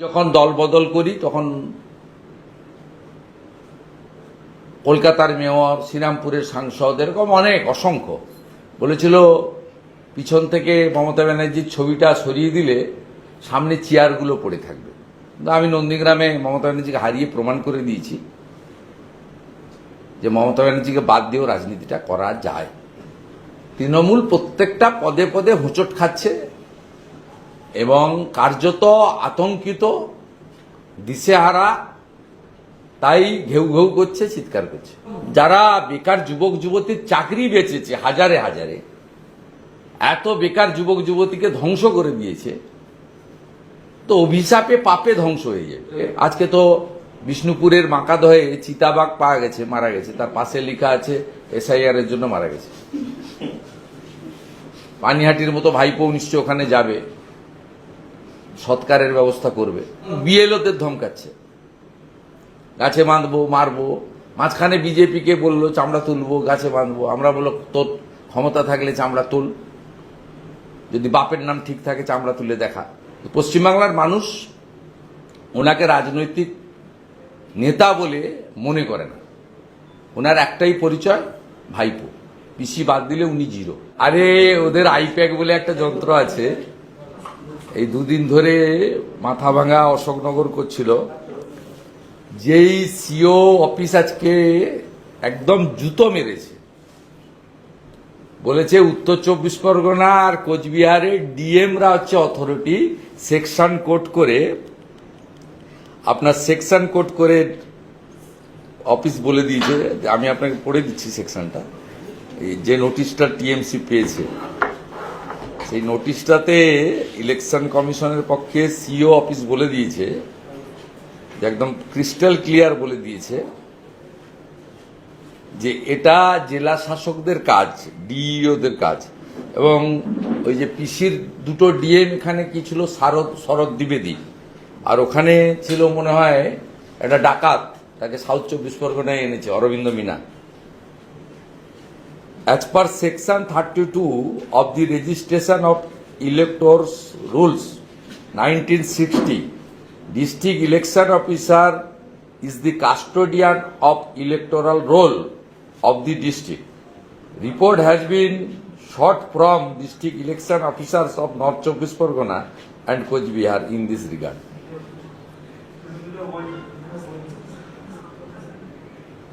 যখন দল বদল করি, তখন কলকাতার মেয়র, শ্রীরামপুরের সাংসদ, এরকম অনেক, অসংখ্য। বলেছিল, পিছন থেকে মমতা ব্যানার্জির ছবিটা সরিয়ে দিলে সামনে চেয়ারগুলো পড়ে থাকবে। আমি নন্দীগ্রামে মমতা ব্যানার্জিকে হারিয়ে প্রমাণ করে দিয়েছি যে মমতা ব্যানার্জিকে বাদ দিয়েও রাজনীতিটা করা যায়। তৃণমূল প্রত্যেকটা পদে পদে হোঁচট খাচ্ছে। এবং কার্যত আতঙ্কিত, দিশেহারা, তাই ঘেউ ঘেউ করছে, চিৎকার করছে। যারা বেকার যুবক যুবতীর চাকরি বেঁচেছে, হাজারে হাজারে, এত বেকার যুবক যুবতীকে ধ্বংস করে দিয়েছে, তো অভিশাপে পাপে ধ্বংস হয়ে যাবে। আজকে তো বিষ্ণুপুরের মাকাদহে চিতাবাঘ পাওয়া গেছে, মারা গেছে। তার পাশে লেখা আছে, এসআইআর এর জন্য মারা গেছে। পানিহাটির মতো ভাইপো নিশ্চয় ওখানে যাবে। সৎকারের ব্যবস্থা করবে। বিএলওদের ধমকাচ্ছে। গাছে বাঁধবো, মারবো। মাঝখানে বিজেপিকে বলল, চামড়া তুলবো, গাছে বাঁধবো। আমরা বলল, তোর ক্ষমতা থাকলে চামড়া তুল। যদি বাপের নাম ঠিক থাকে, চামড়া তুলে দেখা। পশ্চিমবাংলার মানুষ ওনাকে রাজনৈতিক নেতা বলে মনে করে না। ওনার একটাই পরিচয়, ভাইপো। পিসি বাদ দিলে উনি জিরো। আরে, ওদের আইপ্যাক বলে একটা যন্ত্র আছে। এই দুদিন ধরে মাথা ভাঙা অশোকনগর করছিল। যেই সিও অফিস আজকে একদম জুতো মেরেছে। বলেছে উত্তর চব্বিশ পরগনা আর কোচবিহারের ডিএমরা হচ্ছে অথরিটি সেকশন কোড করে, আপনার সেকশন কোড করে অফিস বলে দিয়েছে। আমি আপনাকে পড়ে দিচ্ছি সেকশনটা যে নোটিশটা টিএমসি পেয়েছে। সেই নোটিশটাতে ইলেকশন কমিশনের পক্ষে সিও অফিস বলে দিয়েছে, যে একদম ক্রিস্টাল ক্লিয়ার বলে দিয়েছে, যে এটা জেলা শাসকদের কাজ, ডিইওদের কাজ। এবং ওই যে পিসির দুটো ডিএম এখানে কি ছিল? শারদ শরৎ দ্বিবেদী। আর ওখানে ছিল মনে হয় একটা ডাকাত, তাকে সাউথ চব্বিশ পরগনায় এনেছে, Aurobindo Mina. As per section 32 of the registration of electors rules 1960 district election officer is the custodian of electoral roll of the district report has been sought from district election officers of north chobbish pargana and Bihar in this regard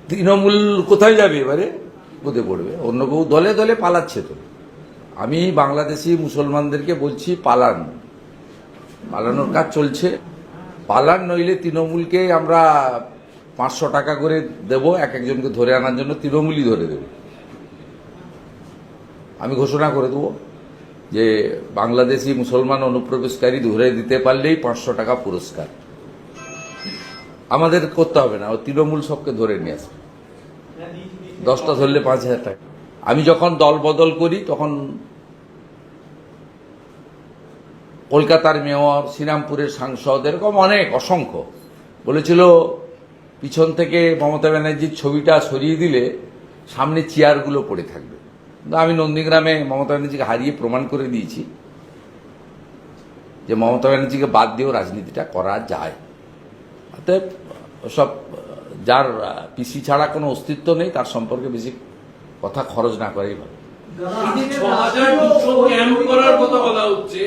Trinamool কোথায় যাবে এবারে কোথায় পড়বে। অন্য কেউ দলে দলে পালাচ্ছে তো। আমি বাংলাদেশি মুসলমানদেরকে বলছি, পালান। পালানোর কাজ চলছে। পালান নইলে তৃণমূলকে আমরা পাঁচশো টাকা করে দেব, এক একজনকে ধরে আনার জন্য তৃণমূলই ধরে দেব। আমি ঘোষণা করে দেবো যে বাংলাদেশি মুসলমান অনুপ্রবেশকারী ধরে দিতে পারলেই পাঁচশো টাকা পুরস্কার। আমাদের করতে হবে না, ও তৃণমূল সবকে ধরে নিয়ে আসবে। দশটা ধরলে পাঁচ হাজার টাকা। আমি যখন দল বদল করি, তখন কলকাতার মেয়র, শ্রীরামপুরের সাংসদ, এরকম অনেক, অসংখ্য। বলেছিল, পিছন থেকে মমতা ব্যানার্জির ছবিটা সরিয়ে দিলে সামনে চেয়ারগুলো পড়ে থাকবে। আমি নন্দীগ্রামে মমতা ব্যানার্জিকে হারিয়ে প্রমাণ করে দিয়েছি যে মমতা ব্যানার্জিকে বাদ দিয়েও রাজনীতিটা করা যায়। অতএব, সব যার পিসি ছাড়া কোনো অস্তিত্ব নেই তার সম্পর্কে বেশি কথা খরচ না করাই ভালো। করার কথা বলা হচ্ছে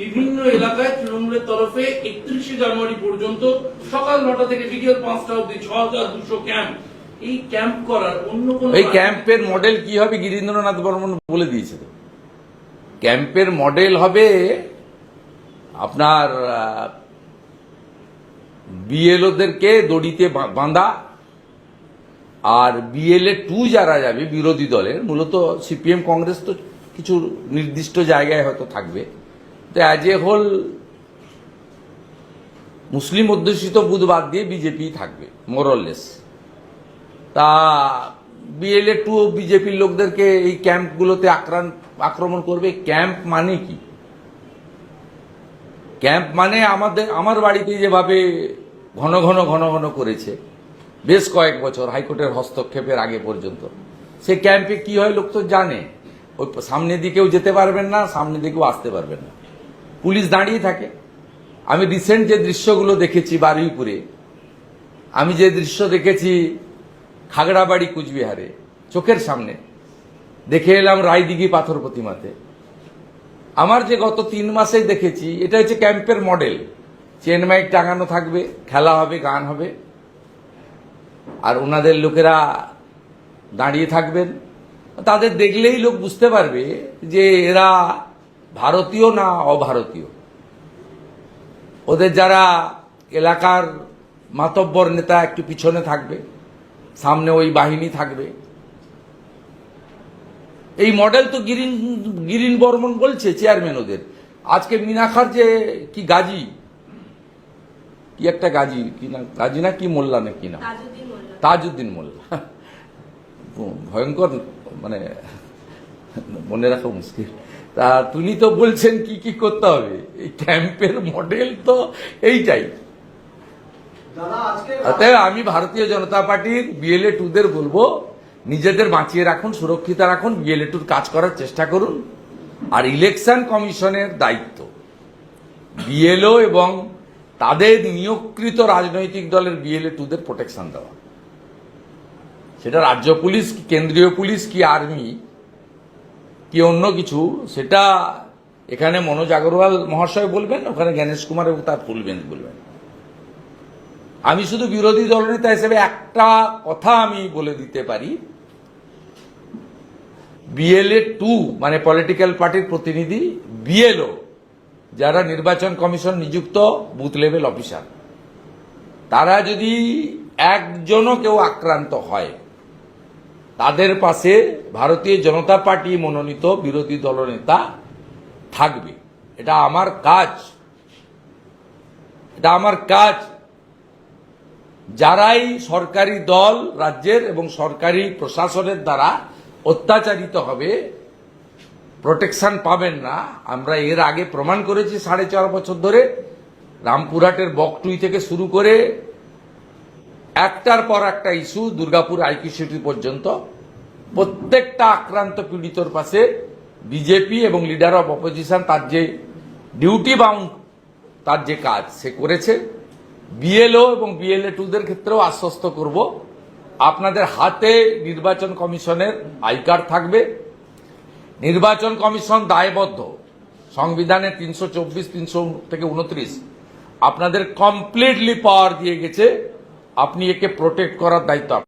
বিভিন্ন এলাকায় তৃণমূলের তরফে একত্রিশে জানুয়ারি পর্যন্ত সকাল নটা থেকে বিকেল পাঁচটা অব্দি ছ হাজার দুশো ক্যাম্প। এই ক্যাম্প করার অন্য কোন এই ক্যাম্পের মডেল কি হবে গিরীন্দ্রনাথ বর্মন বলে দিয়েছে তো। ক্যাম্পের মডেল হবে আপনার বিএলওদেরকে দড়িতে বাঁধা আর বিএলএ টু যারা যাবে, বিরোধী দলের, মূলত সিপিএম কংগ্রেস তো কিছু নির্দিষ্ট জায়গায় হয়তো থাকবে। তো অ্যাজ এ হোল মুসলিম অধ্যুষিত বুধ বাদ দিয়ে বিজেপি থাকবে মোরলেস তা বিএলএ টু বিজেপির লোকদেরকে এই ক্যাম্পগুলোতে আক্রান্ত আক্রমণ করবে। ক্যাম্প মানে কি? ক্যাম্প মানে আমাদের আমার বাড়িতে যেভাবে ঘন ঘন ঘন ঘন করেছে বেশ কয়েক বছর হাইকোর্টের হস্তক্ষেপের আগে পর্যন্ত। সে ক্যাম্পে কি হয় লোক তো জানে। ওই সামনের দিকেও যেতে পারবেন না সামনের দিকেও আসতে পারবেন না। পুলিশ দাঁড়িয়ে থাকে। আমি রিসেন্ট যে দৃশ্যগুলো দেখেছি বারুইপুরে, আমি যে দৃশ্য দেখেছি খাগড়াবাড়ি কুচবিহারে, চোখের সামনে, দেখে এলাম রায়দিঘি পাথর প্রতিমাতে। আমার যে গত তিন মাসে দেখেছি, এটা হচ্ছে ক্যাম্পের মডেল। চেন মাইক টাঙানো থাকবে, খেলা হবে, গান হবে। আর ওনাদের লোকেরা দাঁড়িয়ে থাকবেন। তাদের দেখলেই লোক বুঝতে পারবে যে এরা ভারতীয় না অভারতীয়। ওদের যারা এলাকার মাতব্বর নেতা একটু পিছনে থাকবে, সামনে ওই বাহিনী থাকবে। এই মডেল তো গিরিন গিরিন বর্মন বলছে, চেয়ারম্যান ওদের। আজকে মিনাখার যে কি গাজী? কি একটা গাজী, কি না, গাজী না কি মোল্লা না কি না? তাজউদ্দিন মোল্লা। ভয়ঙ্কর মানে মনে রাখা মুশকিল। তা তিনি তো বলছেন কি কি করতে হবে? এই ক্যাম্পের মডেল তো এইটাই। অতএব আমি ভারতীয় জনতা পার্টির বিএলএ টুদের বলব নিজেদের বাঁচিয়ে রাখুন সুরক্ষিত রাখুন বিএলএ টুর কাজ করার চেষ্টা করুন। আর ইলেকশন কমিশনের দায়িত্ব। বিএলও এবং তাদের নিয়োগকৃত রাজনৈতিক দলের বিএলএ টুদের প্রোটেকশন দেওয়া। সেটা রাজ্য পুলিশ কি কেন্দ্রীয় পুলিশ কি আর্মি কি অন্য কিছু, সেটা এখানে মনোজ আগরওয়াল মহাশয় বলবেন, ওখানে জ্ঞানেশ কুমার এবং তার ফুল বেঞ্চ বলবেন। আমি শুধু বিরোধী দলনেতা হিসেবে একটা কথা আমি বলে দিতে পারি। বিএলএ টু মানে পলিটিক্যাল পার্টির প্রতিনিধি, বিএলও, যারা নির্বাচন কমিশন নিযুক্ত, বুথ লেভেল অফিসার। তারা যদি একজনও কেউ আক্রান্ত হয় তাদের পাশে ভারতীয় জনতা পার্টি মনোনীত বিরোধী দলনেতা থাকবে। এটা আমার কাজ। এটা আমার কাজ। যারাই সরকারি দল, রাজ্যের এবং সরকারি প্রশাসনের দ্বারা অত্যাচারিত হবে প্রোটেকশন পাবেন না। আমরা এর আগে প্রমাণ করেছি সাড়ে চার বছর ধরে। রামপুরহাটের বকটুই থেকে শুরু করে একটার পর একটা ইস্যু দুর্গাপুর আইকি সিটি পর্যন্ত। প্রত্যেকটা আক্রান্ত পীড়িতর পাশে বিজেপি এবং লিডার অফ অপোজিশন তার যে ডিউটি বাউন্ড তার যে কাজ সে করেছে। বিএলও এবং বিএলএ টুদের ক্ষেত্রেও আশ্বস্ত করব। আপনাদের হাতে নির্বাচন কমিশনের আই কার্ড থাকবে। নির্বাচন কমিশন দায়বদ্ধ। সংবিধানের তিনশো চব্বিশ, তিনশো থেকে উনত্রিশ আপনাদের কমপ্লিটলি পাওয়ার দিয়ে গেছে। আপনি একে প্রোটেক্ট করার দায়িত্ব।